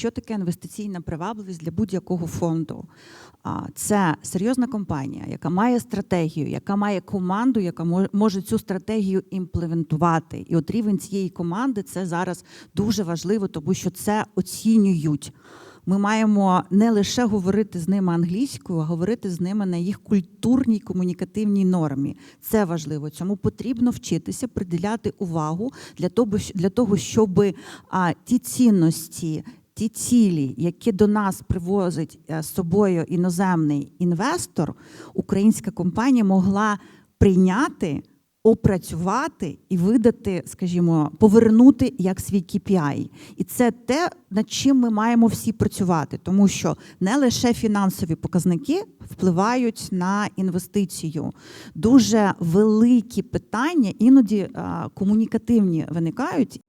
що таке інвестиційна привабливість для будь-якого фонду. Це серйозна компанія, яка має стратегію, яка має команду, яка може цю стратегію імплементувати. І от рівень цієї команди це зараз дуже важливо, тому що це оцінюють. Ми маємо не лише говорити з ними англійською, а говорити з ними на їх культурній комунікативній нормі. Це важливо. Цьому потрібно вчитися приділяти увагу для того, для того щоб а, ті цінності. Ті цілі, які до нас привозить е, з собою іноземний інвестор, українська компанія могла прийняти, опрацювати і видати, скажімо, повернути як свій KPI. І це те, над чим ми маємо всі працювати, тому що не лише фінансові показники впливають на інвестицію. Дуже великі питання, іноді е, комунікативні виникають,